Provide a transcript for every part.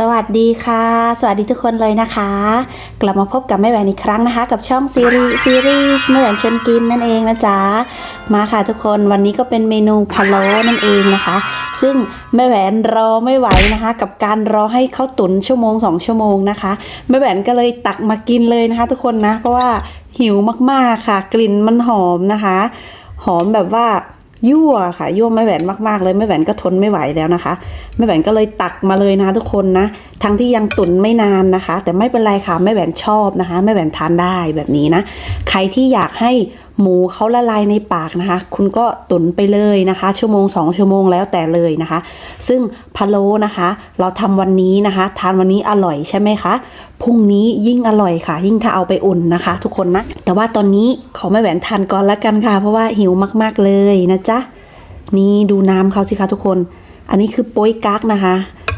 สวัสดีค่ะ สวัสดีทุกคนเลยนะคะ กลับมาพบกับแม่แหวนอีกครั้งนะคะ กับช่องซีรีส์ซีรีส์แม่แหวนชวนกินนั่นเองนะจ๊ะมาค่ะทุกคนวันนี้ก็เป็นเมนูพะโล้นั่นเองนะคะ ซึ่งแม่แหวนรอไม่ไหวนะคะ กับการรอให้เขาตุ๋นชั่วโมงสองชั่วโมงนะคะแม่แหวนก็เลยตักมากินเลยนะคะ ทุกคนนะเพราะว่าหิวมากๆค่ะ กลิ่นมันหอมนะคะ หอมแบบว่า ยั่วค่ะยั่วแม่แหวนมากๆเลยแม่แหวนก็ทนไม่ไหวแล้วนะคะแม่แหวนก็เลยตักมาเลยนะทุกคนนะทั้งที่ยังตุนไม่นานนะคะ แต่ไม่เป็นไรค่ะแม่แหวนชอบนะคะแม่แหวนทานได้แบบนี้นะ ใครที่อยากให้ หมูเขาละลายในปากนะคะ คุณก็ตุ๋นไปเลยนะคะ ชั่วโมงสองชั่วโมงแล้วแต่เลยนะคะ ซึ่งพะโล้นะคะ เราทำวันนี้นะคะ ทานวันนี้อร่อยใช่ไหมคะพรุ่งนี้ยิ่งอร่อยค่ะ ยิ่งถ้าเอาไปอุ่นนะคะ ทุกคนนะ แต่ว่าตอนนี้ขอแม่แหวนทานก่อนละกันค่ะ เพราะว่าหิวมาก ๆเลยนะจ๊ะนี่ดูน้ำเขาสิคะทุกคน อันนี้คือโป๊ยกั๊กนะคะ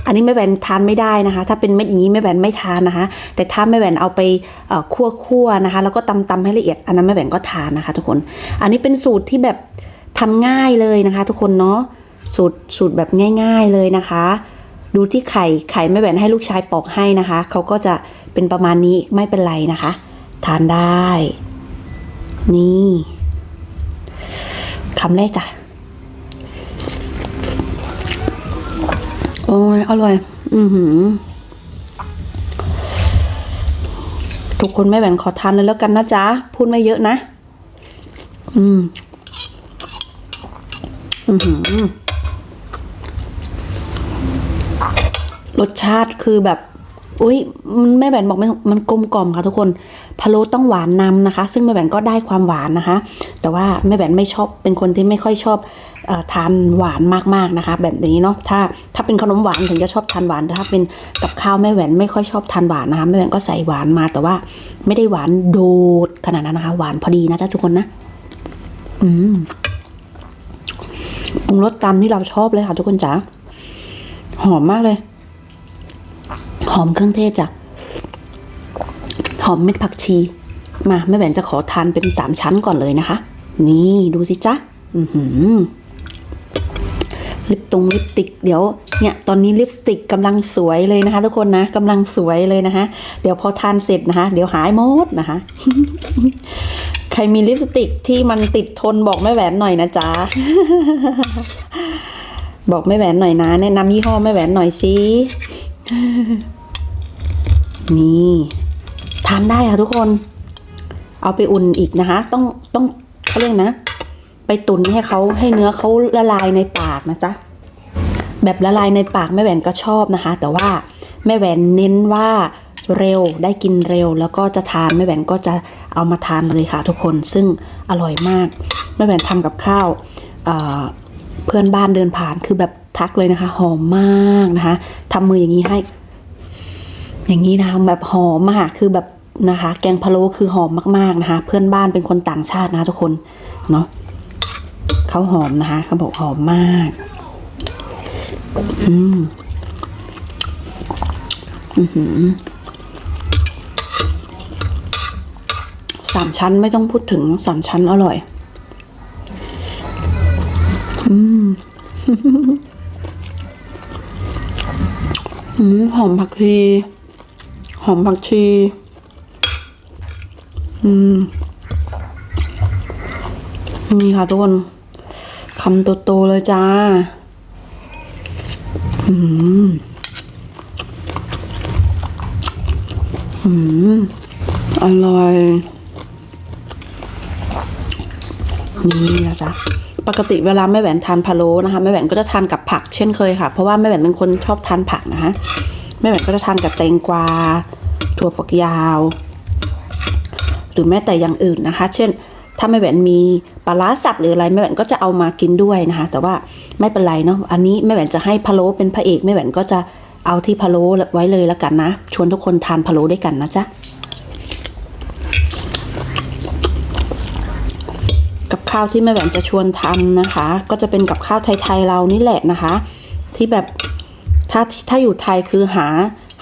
อันนี้แม่แหวนทานไม่ได้นะคะ ถ้าเป็นเม็ดอย่างนี้แม่แหวนไม่ทานนะคะ แต่ถ้าแม่แหวนเอาไปเอ่อคั่วๆนะคะ แล้วก็ตำๆให้ละเอียด อันนั้นแม่แหวนก็ทานนะคะ ทุกคน อันนี้เป็นสูตรที่แบบทำง่ายเลยนะคะ ทุกคนเนาะ สูตรสูตรแบบง่าย ๆเลยนะคะ ดูที่ไข่ไข่แม่แหวนให้ลูกชายปอกให้นะคะ เขาก็จะเป็นประมาณนี้ไม่เป็นไรนะคะ ทานได้ นี่คำแรกจ้ะ โอ้ยอร่อย อือหือ ทุกคนไม่แบ่งขอทานเลยแล้วกันนะจ๊ะ พูดไม่เยอะนะ อืม อือหือ รสชาติคือแบบอุ้ยมันแม่แหวนบอกไม่มันกลมกล่อมค่ะทุกคนพะโล้ต้องหวานนำนะคะ ซึ่งแม่แหวนก็ได้ความหวานนะคะ แต่ว่าแม่แหวนไม่ชอบเป็นคนที่ไม่ค่อยชอบ ทานหวานมากๆนะคะ แบบนี้เนาะถ้าถ้าเป็นขนมหวานถึงจะชอบทานหวานแต่ถ้าเป็นกับข้าวแม่แหวนไม่ค่อยชอบทานหวานนะคะแม่แหวนก็ใส่หวานมาแต่ว่าไม่ได้หวานโดดขนาดนั้นนะคะ หวานพอดีนะจ๊ะทุกคนนะ อืมปรุงรสตามที่เราชอบเลยค่ะทุกคนจ๋าหอมมากเลย หอมเครื่องเทศจ้ะหอมเม็ดผักชี มาแม่แหวนจะขอทานเป็นสามชั้นก่อนเลยนะคะ นี่ดูสิจ๊ะ อือหือ ลิปตรงลิปติกเดี๋ยวเนี่ยตอนนี้ลิปสติกกำลังสวยเลยนะคะ ทุกคนนะกำลังสวยเลยนะคะ เดี๋ยวพอทานเสร็จนะคะ เดี๋ยวหายหมดนะคะ ใครมีลิปสติกที่มันติดทนบอกแม่แหวนหน่อยนะจ๊ะบอกแม่แหวนหน่อยนะ แนะนำยี่ห้อแม่แหวนหน่อยสินี่ทานได้ค่ะทุกคน เอาไปอุ่นอีกนะคะ ต้องต้องเขาเรียกนะ ไปตุนให้เขาให้เนื้อเขาละลายในปากนะจ๊ะแบบละลายในปากแม่แหวนก็ชอบนะคะ แต่ว่าแม่แหวนเน้นว่าเร็วได้กินเร็ว แล้วก็จะทานแม่แหวนก็จะเอามาทานเลยค่ะทุกคนซึ่งอร่อยมากแม่แหวนทำกับข้าวเเพื่อนบ้านเดินผ่านคือแบบทักเลยนะคะหอมมากนะคะทำมืออย่างนี้ให้ อย่างนี้นะคะแบบหอมมากคือแบบนะคะ แกงพะโล้คือหอมมากๆนะคะ เพื่อนบ้านเป็นคนต่างชาตินะทุกคนเนาะ เขาหอมนะคะ เขาบอกหอมมาก อืมอือหือสามชั้นไม่ต้องพูดถึงสามชั้นอร่อย อืม อืม หอมผักชี หอมผักชี อืม นี่ค่ะทุกคนำโตๆเลยจ้า อืม อืม อร่อยนี่นะจ๊ะปกติเวลาแม่แหวนทานพะโล้นะคะแม่แหวนก็จะทานกับผักเช่นเคยค่ะ เพราะว่าแม่แหวนเป็นคนชอบทานผักนะคะแม่แหวนก็จะทานกับแตงกวา ถั่วฝักยาว หรือแม้แต่อย่างอื่นนะคะ เช่น ถ้าแม่แหวนมีปลาร้าสับหรืออะไรแม่แหวนก็จะเอามากินด้วยนะคะ แต่ว่าไม่เป็นไรเนาะอันนี้แม่แหวนจะให้พะโล้เป็นพระเอกแม่แหวนก็จะเอาที่พะโล้ไว้เลยแล้วกันนะ ชวนทุกคนทานพะโล้ด้วยกันนะจ๊ะกับข้าวที่แม่แหวนจะชวนทำนะคะ ก็จะเป็นกับข้าวไทยๆเรานี่แหละนะคะ ที่แบบถ้าถ้าอยู่ไทยคือหา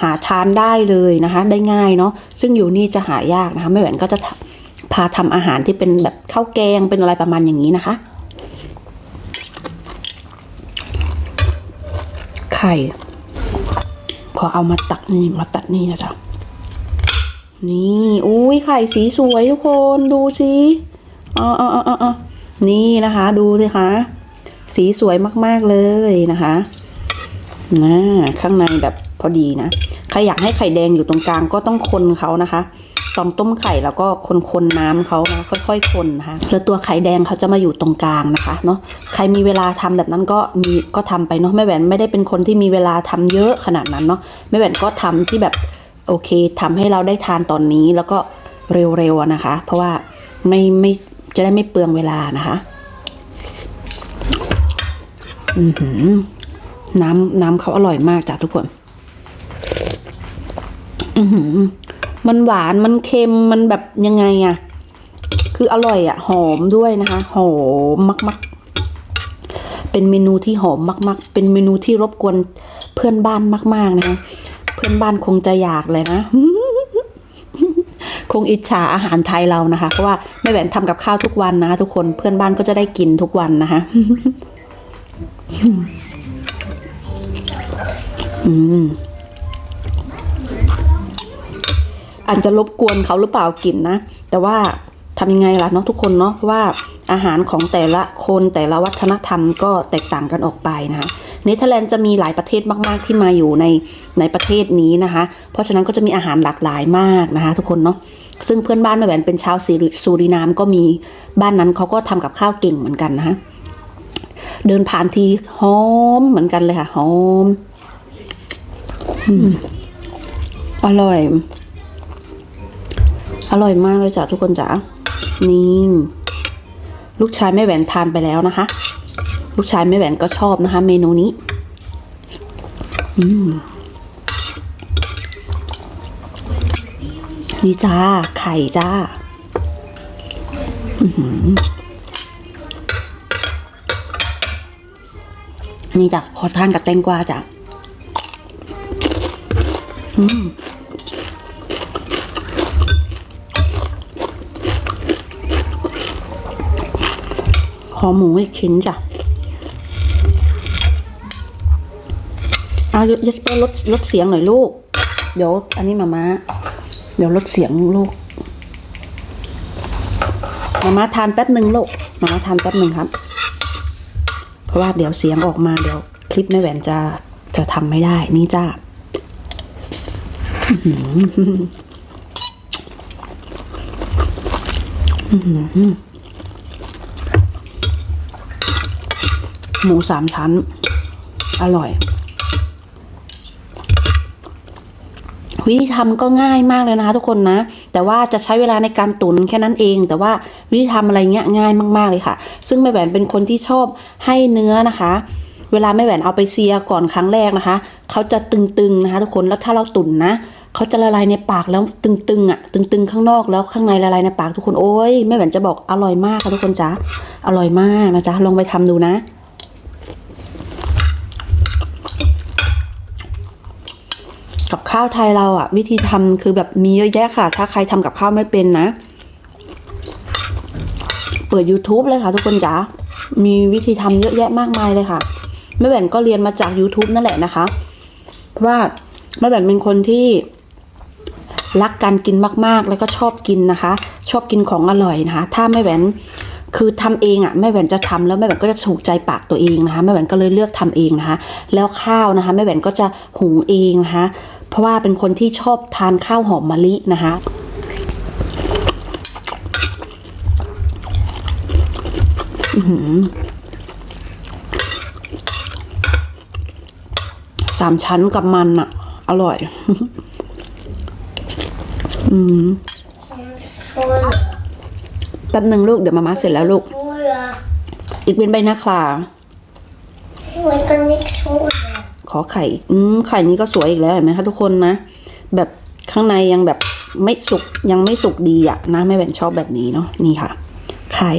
หาทานได้เลยนะคะ ได้ง่ายเนาะซึ่งอยู่นี่จะหายากนะคะแม่แหวนก็จะทำ พาทำอาหารที่เป็นแบบข้าวแกงเป็นอะไรประมาณอย่างนี้นะคะ ไข่ ขอเอามาตักนี่มาตัดนี่นะจ๊ะนี่อุ้ยไข่สีสวยทุกคนดูสิอ๋ออ๋ออ๋ออ๋อนี่นะคะ ดูสิคะสีสวยมากๆเลยนะคะนะข้างในแบบพอดีนะใครอยากให้ไข่แดงอยู่ตรงกลางก็ต้องคนเขานะคะ ตอนต้มไข่แล้วก็คนๆน้ำเขานะค่อยๆคนนะคะแล้วตัวไข่แดงเขาจะมาอยู่ตรงกลางนะคะเนาะใครมีเวลาทำแบบนั้นก็มีก็ทำไปเนาะแม่แหวนไม่ได้เป็นคนที่มีเวลาทำเยอะขนาดนั้นเนาะแม่แหวนก็ทำที่แบบโอเคทำให้เราได้ทานตอนนี้แล้วก็เร็วๆนะคะ เพราะว่าไม่ไม่จะได้ไม่เปลืองเวลานะคะอือหือน้ำน้ำเขาอร่อยมากจ้ะทุกคน อือหือ มันหวานมันเค็มมันแบบยังไงอะคืออร่อยอะหอมด้วยนะคะ หอมมากๆ เป็นเมนูที่หอมมากๆ เป็นเมนูที่รบกวนเพื่อนบ้านมาก ๆนะคะเพื่อนบ้านคงจะอยากเลยนะคงอิจฉาอาหารไทยเรานะคะ เพราะว่าแม่แหวนทำกับข้าวทุกวันนะทุกคนเพื่อนบ้านก็จะได้กินทุกวันนะคะอืม อาจจะรบกวนเขาหรือเปล่ากินนะ แต่ว่าทำยังไงล่ะเนาะทุกคนเนาะเพราะว่าอาหารของแต่ละคนแต่ละวัฒนธรรมก็แตกต่างกันออกไปนะคะเนเธอร์แลนด์จะมีหลายประเทศมากๆที่มาอยู่ในในประเทศนี้นะคะ เพราะฉะนั้นก็จะมีอาหารหลากหลายมากนะคะ ทุกคนเนาะซึ่งเพื่อนบ้านแม่แหวนเป็นชาวซีริซูรินามก็มีบ้านนั้นเขาก็ทำกับข้าวเก่งเหมือนกันนะคะเดินผ่านทีหอมเหมือนกันเลยค่ะหอมอร่อย อร่อยมากเลยจ้ะทุกคนจ๋านี่ลูกชายแม่แหวนทานไปแล้วนะคะ ลูกชายแม่แหวนก็ชอบนะคะ เมนูนี้ อืมนี่จ้า ไข่จ้าอนี่จ้ะขอทานกับแตงกวาจ้ะ อืม ขอหมูอีกชิ้นจ้ะเอายัสเปอร์ลดลดเสียงหน่อยลูก เดี๋ยว อันนี้มาม่าเดี๋ยวลดเสียงลูก มาม่าทานแป๊บหนึ่งลูก มาม่าทานแป๊บหนึ่งครับ เพราะว่าเดี๋ยวเสียงออกมาเดี๋ยวคลิปแม่แหวนจะจะทำไม่ได้ นี่จ้าอื้อ หมูสามชั้น อร่อย วิธีทำก็ง่ายมากเลยนะคะทุกคนนะ แต่ว่าจะใช้เวลาในการตุนแค่นั้นเอง แต่ว่าวิธีทำอะไรเงี้ยง่ายมากๆเลยค่ะ ซึ่งแม่แหวนเป็นคนที่ชอบให้เนื้อนะคะ เวลาแม่แหวนเอาไปเซียก่อนครั้งแรกนะคะเขาจะตึงๆนะคะทุกคนแล้วถ้าเราตุนนะเขาจะละลายในปากแล้วตึงๆอะตึงๆข้างนอกแล้วข้างในละลายในปากทุกคนโอ้ยแม่แหวนจะบอกอร่อยมากค่ะทุกคนจ้าอร่อยมากนะจ๊ะลองไปทำดูนะ กับข้าวไทยเราอะวิธีทำคือแบบมีเยอะแยะค่ะ ถ้าใครทำกับข้าวไม่เป็นนะ เปิด YouTube เลยค่ะ ทุกคนจ๋ามีวิธีทำเยอะแยะมากมายเลยค่ะแม่แหวนก็เรียนมาจาก YouTube นั่นแหละนะคะเพราะว่าแม่แหวนเป็นคนที่รักการกินมากๆ แล้วก็ชอบกินนะคะ ชอบกินของอร่อยนะคะ ถ้าแม่แหวนคือทำเองอะ่ะแม่แหวนจะทำแล้วแม่แหวนก็จะถูกใจปากตัวเองนะคะแม่แหวนก็เลยเลือกทำเองนะคะ แล้วข้าวนะคะแม่แหวนก็จะหุงเองนะคะ เพราะว่าเป็นคนที่ชอบทานข้าวหอมมะลินะคะอื้อหือสามชั้นกับมันอะอร่อย อืม Troll. แป๊บหนึ่งลูกเดี๋ยวมาม่าเสร็จแล้วลูก Trolla. อีกเป็นใบหน้าคลา Jag kan inte trolla. ขอไข่อีกอืมไข่นี้ก็สวยอีกแล้วเห็นไหมคะทุกคนนะ แบบข้างในยังแบบไม่สุกยังไม่สุกดีอะนะแม่แหวนชอบแบบนี้เนาะนี่ค่ะ ไข่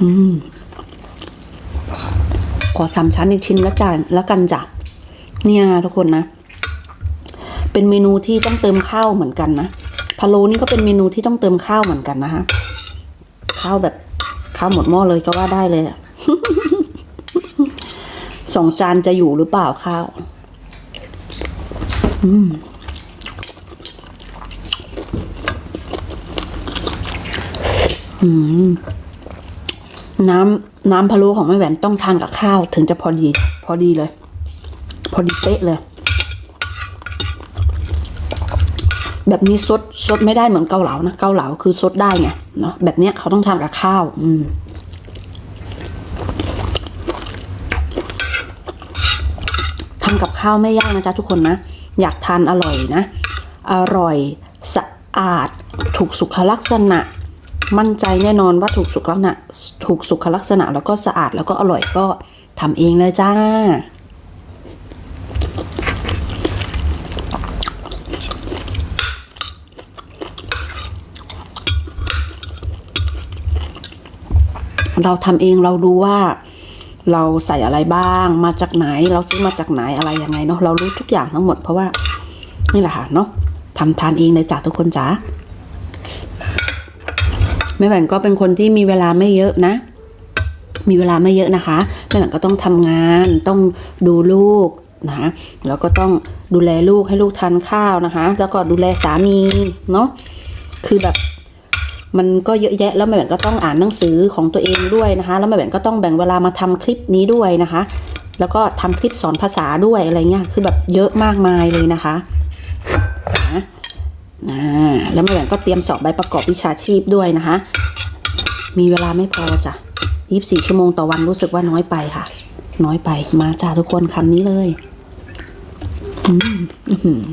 อืมขอสามชั้นอีกชิ้นละจานล้วกันจ้ะเนี่ยทุกคนนะ เป็นเมนูที่ต้องเติมข้าวเหมือนกันนะพะโล้นี่ก็เป็นเมนูที่ต้องเติมข้าวเหมือนกันนะคะข้าวแบบข้าวหมดหม้อเลยก็ว่าได้เลยอะ สองจานจะอยู่หรือเปล่าข้าว อืมอืมน้ำน้ำพะโล้ของแม่แหวนต้องทานกับข้าว ถึงจะพอดี พอดีเลย พอดีเป๊ะเลย แบบนี้ซดซดไม่ได้เหมือนเกาเหลานะเกาเหลาคือซดได้ไงเนาะแบบเนี้ยเขาต้องทานกับข้าว อืม ทำกับข้าวไม่ยากนะจ๊ะทุกคนนะ อยากทานอร่อยนะ อร่อยสะอาด ถูกสุขลักษณะ มั่นใจแน่นอนว่าถูกสุขลักษณะ ถูกสุขลักษณะแล้วก็สะอาดแล้วก็อร่อยก็ทำเองเลยจ้า เราทำเองเรารู้ว่า เราใส่อะไรบ้าง มาจากไหน เราซื้อมาจากไหนอะไรยังไงเนาะ เรารู้ทุกอย่างทั้งหมดเพราะว่า นี่แหละค่ะเนาะทำทานเองเลยจ้ะทุกคนจ้าแม่แหวนก็เป็นคนที่มีเวลาไม่เยอะนะ มีเวลาไม่เยอะนะคะแม่แหวนก็ต้องทำงานต้องดูลูกนะคะแล้วก็ต้องดูแลลูกให้ลูกทานข้าวนะคะ แล้วก็ดูแลสามีเนาะคือแบบ มันก็เยอะแยะแล้วแม่แหวนก็ต้องอ่านหนังสือของตัวเองด้วยนะคะ แล้วแม่แหวนก็ต้องแบ่งเวลามาทำคลิปนี้ด้วยนะคะ แล้วก็ทำคลิปสอนภาษาด้วยอะไรเงี้ยคือแบบเยอะมากมายเลยนะคะนะแล้วแม่แหวนก็เตรียมสอบใบประกอบวิชาชีพด้วยนะคะ มีเวลาไม่พอจ้ะยี่สี่ชั่วโมงต่อวันรู้สึกว่าน้อยไปค่ะ น้อยไปมาจ้าทุกคนคำนี้เลยอืมอื้อหือ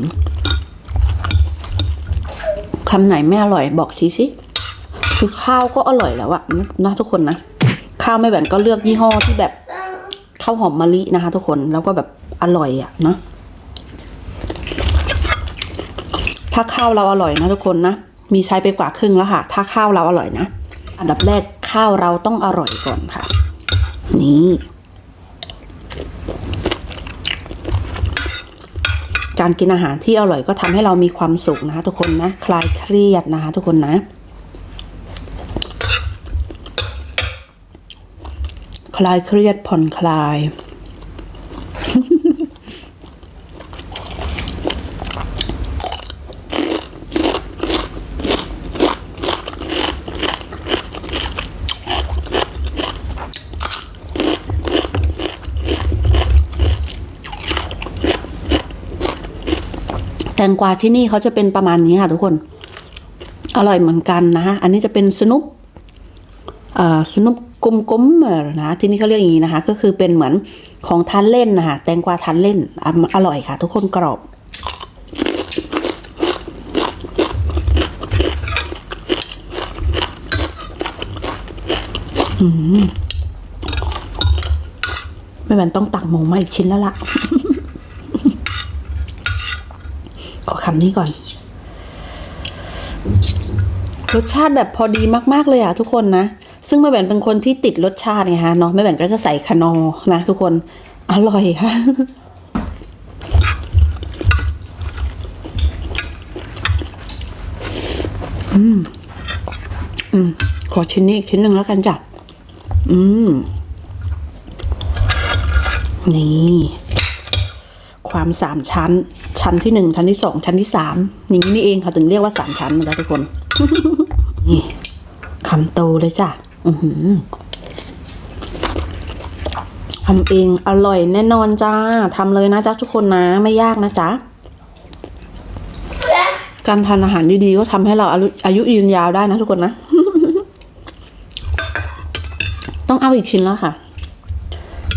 คำไหนไม่อร่อยบอกทีสิ คือข้าวก็อร่อยแล้วอะนะทุกคนนะ ข้าวไม่แหวนก็เลือกยี่ห้อที่แบบข้าวหอมมะลินะคะ ทุกคนแล้วก็แบบอร่อยอะเนาะถ้าข้าวเราอร่อยนะทุกคนนะมีใช้ไปกว่าครึ่งแล้วค่ะ ถ้าข้าวเราอร่อยนะอันดับแรกข้าวเราต้องอร่อยก่อนค่ะ นี่การกินอาหารที่อร่อยก็ทำให้เรามีความสุขนะคะ ทุกคนนะ คลายเครียดนะคะ ทุกคนนะ คลายเครียดผ่อนคลาย แตงกวาที่นี่เขาจะเป็นประมาณนี้ค่ะทุกคน อร่อยเหมือนกันนะ อันนี้จะเป็นสนุปอ่าสนุป กลมๆเออนะที่นี่เขาเรียกอย่างนี้นะคะ ก็คือเป็นเหมือนของทานเล่นนะคะแตงกวาทานเล่นอร่อยค่ะ ทุกคนกรอบอไม่แม่นต้องตักหมูมาอีกชิ้นแล้วล่ะ ขอคำนี้ก่อน รสชาติแบบพอดีมาก ๆ เลยอะทุกคนนะ ซึ่งแม่แหวนเป็นคนที่ติดรสชาติไงฮะเนาะแม่แหวนก็จะใส่คานอนะทุกคนอร่อยค่ะอืมอืมขอชิ้นนี้อีกชิ้นหนึ่งแล้วกันจ้ะอืม นี่ ความสามชั้น ชั้นที่หนึ่งชั้นที่สองชั้นที่สามอย่างนี้นี่เองค่ะถึงเรียกว่าสามชั้นนะทุกคน นี่คำโตเลยจ้ะ ทำเองอร่อยแน่นอนจ้าทำเลยนะจ๊ะทุกคนนะไม่ยากนะจ๊ะการทานอาหารดีๆก็ทำให้เราอายุยืนยาวได้นะทุกคนนะ ต้องเอาอีกชิ้นแล้วค่ะ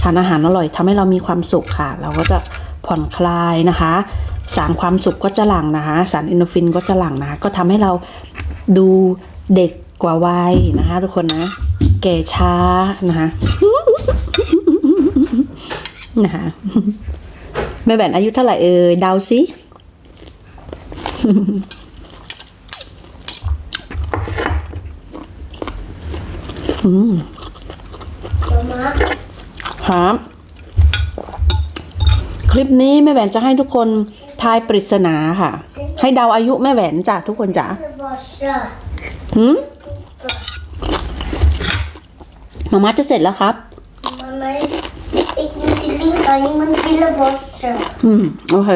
ทานอาหารอร่อยทำให้เรามีความสุขค่ะ เราก็จะผ่อนคลายนะคะ สารความสุขก็จะหลั่งนะคะ สารอินโดฟินก็จะหลั่งนะคะ ก็ทำให้เราดูเด็ก กว่าวัยนะคะ ทุกคนนะ แก่ช้านะคะนะคะแม่แบนอายุเท่าไหร่เอ่ยเดาสิ Mamma. ครับคลิปนี้แม่แหวนจะให้ทุกคนทายปริศนาค่ะ ให้เดาอายุแม่แหวนจ้ะทุกคนจ้ะ Det var kött. หืม มาม่าจะเสร็จแล้วครับ Mamma, ik moet die liggen, je moet pillen wassen. อืมโอเค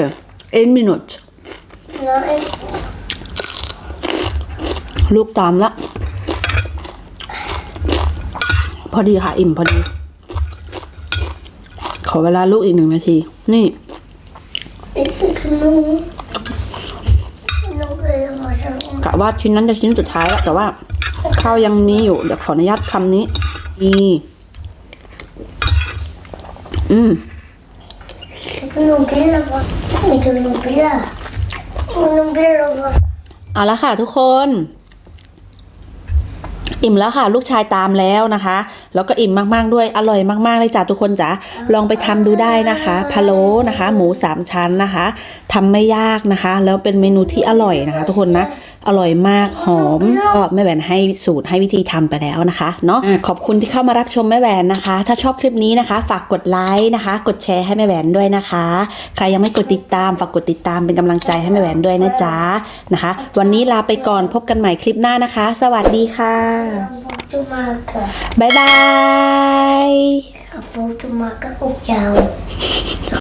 en minut แล้วไอ้ลูกตามละ พอดีค่ะ อิ่มพอดี ขอเวลาลูกอีกหนึ่งนาที นี่ไอ้ตึกนู้นนู้นเป็นมาชอบกะว่าชิ้นนั้นจะชิ้นสุดท้ายแล้วแต่ว่า ข้าวยังมีอยู่ เดี๋ยวขออนุญาตคำนี้ นี่ อืมนู้นเป็นแล้วนี่คือนู้นเป็นแล้วนู้นเป็นแล้วเอาละค่ะทุกคน อิ่มแล้วค่ะ ลูกชายตามแล้วนะคะ แล้วก็อิ่มมากๆด้วยอร่อยมากๆเลยจ้ะทุกคนจ๋าลองไปทำดูได้นะคะพะโล้นะคะ หมูสามชั้นนะคะทำไม่ยากนะคะ แล้วเป็นเมนูที่อร่อยนะคะ ทุกคนนะ อร่อยมากหอมก็แม่แหวนให้สูตรให้วิธีทำไปแล้วนะคะเนาะอะขอบคุณที่เข้ามารับชมแม่แหวนนะคะ ถ้าชอบคลิปนี้นะคะ ฝากกดไลค์นะคะ กดแชร์ให้แม่แหวนด้วยนะคะ ใครยังไม่กดติดตามฝากกดติดตามเป็นกำลังใจให้แม่แหวนด้วยนะจ๊ะนะคะ วันนี้ลาไปก่อนพบกันใหม่คลิปหน้านะคะ สวัสดีค่ะจุมาค่ะบ๊ายบายกับฟูจุมาก็อกยาว